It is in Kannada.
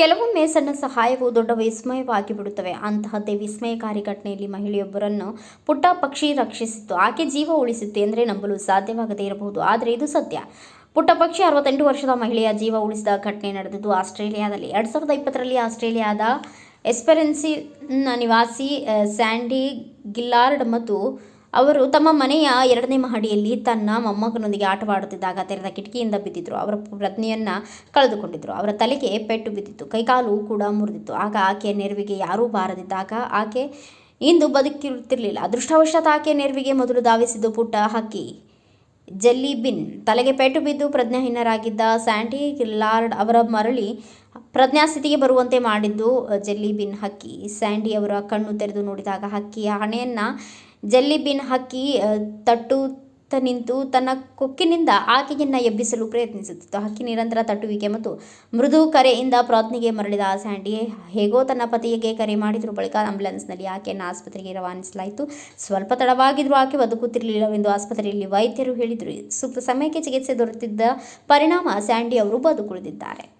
ಕೆಲವೊಮ್ಮೆ ಸಣ್ಣ ಸಹಾಯವು ದೊಡ್ಡ ವಿಸ್ಮಯವಾಗಿ ಬಿಡುತ್ತವೆ ಅಂತಹದ್ದೇ ವಿಸ್ಮಯಕಾರಿ ಘಟನೆಯಲ್ಲಿ ಮಹಿಳೆಯೊಬ್ಬರನ್ನು ಪುಟ್ಟ ಪಕ್ಷಿ ರಕ್ಷಿಸಿತ್ತು. ಆಕೆ ಜೀವ ಉಳಿಸಿತ್ತು ಎಂದರೆ ನಂಬಲು ಸಾಧ್ಯವಾಗದೇ ಇರಬಹುದು. ಆದರೆ ಇದು ಸತ್ಯ. ಪುಟ್ಟ ಪಕ್ಷಿ ಅರವತ್ತೆಂಟು ವರ್ಷದ ಮಹಿಳೆಯ ಜೀವ ಉಳಿಸಿದ ಘಟನೆ ನಡೆದಿದ್ದು ಆಸ್ಟ್ರೇಲಿಯಾದಲ್ಲಿ. ಎರಡು ಸಾವಿರದ ಇಪ್ಪತ್ತರಲ್ಲಿ ಆಸ್ಟ್ರೇಲಿಯಾದ ಎಸ್ಪೆರೆನ್ಸಿನ ನಿವಾಸಿ ಸ್ಯಾಂಡಿ ಗಿಲ್ಲಾರ್ಡ್ ಮತ್ತು ಅವರು ತಮ್ಮ ಮನೆಯ ಎರಡನೇ ಮಹಡಿಯಲ್ಲಿ ತನ್ನ ಮೊಮ್ಮಗನೊಂದಿಗೆ ಆಟವಾಡುತ್ತಿದ್ದಾಗ ತೆರೆದ ಕಿಟಕಿಯಿಂದ ಬಿದ್ದಿದ್ದರು ಅವರ ಪ್ರಜ್ಞೆಯನ್ನ ಕಳೆದುಕೊಂಡಿದ್ದರು ಅವರ ತಲೆಗೆ ಪೆಟ್ಟು ಬಿದ್ದಿತ್ತು. ಕೈಕಾಲು ಕೂಡ ಮುರಿದಿತ್ತು. ಆಗ ಆಕೆಯ ನೆರವಿಗೆ ಯಾರೂ ಬಾರದಿದ್ದಾಗ ಆಕೆ ಇಂದು ಬದುಕಿರುತ್ತಿರಲಿಲ್ಲ. ಅದೃಷ್ಟವಶಾತ್ ಆಕೆಯ ನೆರವಿಗೆ ಮೊದಲು ಧಾವಿಸಿದ್ದು ಪುಟ್ಟ ಹಕ್ಕಿ. Jelly bean. ತಲೆಗೆ ಪೆಟ್ಟು ಬಿದ್ದು ಪ್ರಜ್ಞಾಹೀನರಾಗಿದ್ದ ಸ್ಯಾಂಟಿ ಲಾರ್ಡ್ ಅವರ ಮರಳಿ ಪ್ರಜ್ಞಾಸ್ಥಿತಿಗೆ ಬರುವಂತೆ ಮಾಡಿದ್ದು ಜೆಲ್ಲಿಬಿನ್ ಹಕ್ಕಿ. ಸ್ಯಾಂಡಿ ಅವರ ಕಣ್ಣು ತೆರೆದು ನೋಡಿದಾಗ ಹಕ್ಕಿಯ ಹಣೆಯನ್ನು ಜೆಲ್ಲಿಬಿನ್ ಹಕ್ಕಿ ಅ, ತಟ್ಟುತ್ತ ನಿಂತು ತನ್ನ ಕೊಕ್ಕಿನಿಂದ ಆಕೆಯನ್ನ ಎಬ್ಬಿಸಲು ಪ್ರಯತ್ನಿಸುತ್ತಿತ್ತು. ಹಕ್ಕಿ ನಿರಂತರ ತಟ್ಟುವಿಕೆ ಮತ್ತು ಮೃದು ಕರೆಯಿಂದ ಪ್ರಾತ್ನಿಗೆ ಮರಳಿದ ಸ್ಯಾಂಡಿ ಹೇಗೋ ತನ್ನ ಪತಿಯಗೆ ಕರೆ ಮಾಡಿದ್ರು. ಬಳಿಕ ಆಂಬ್ಯುಲೆನ್ಸ್ನಲ್ಲಿ ಆಕೆಯನ್ನು ಆಸ್ಪತ್ರೆಗೆ ರವಾನಿಸಲಾಯಿತು. ಸ್ವಲ್ಪ ತಡವಾಗಿದ್ರೂ ಆಕೆ ಬದುಕುತ್ತಿರಲಿಲ್ಲವೆಂದು ಆಸ್ಪತ್ರೆಯಲ್ಲಿ ವೈದ್ಯರು ಹೇಳಿದರು. ಸೂಕ್ತ ಸಮಯಕ್ಕೆ ಚಿಕಿತ್ಸೆ ದೊರೆತಿದ್ದ ಪರಿಣಾಮ ಸ್ಯಾಂಡಿ ಅವರು ಬದುಕುಳಿದಿದ್ದಾರೆ.